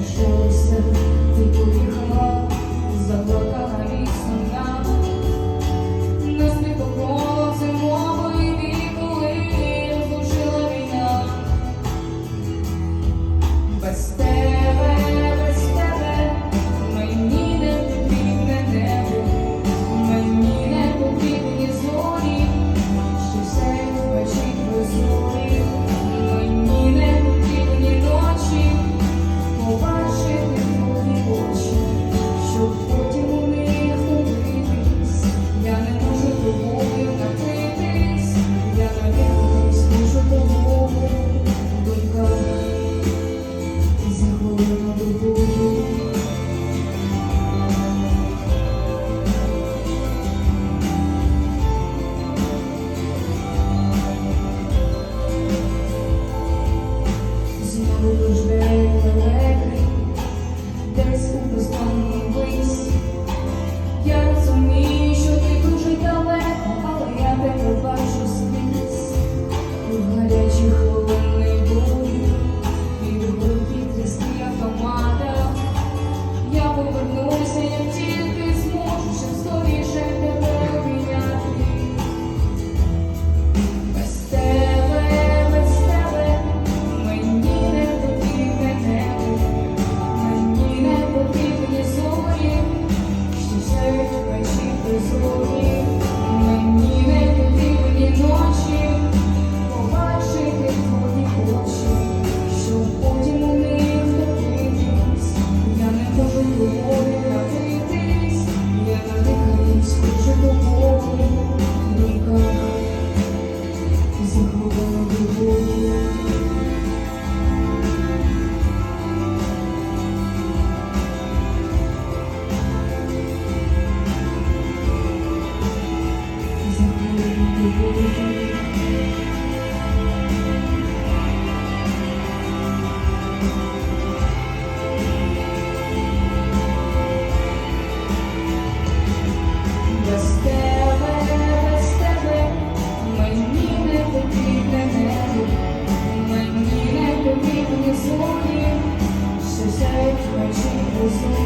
лишився, ти поїхала, заплакала лісом я на світополо зимової віколи, злучила війна без тебе. there's was one is all. Jesus.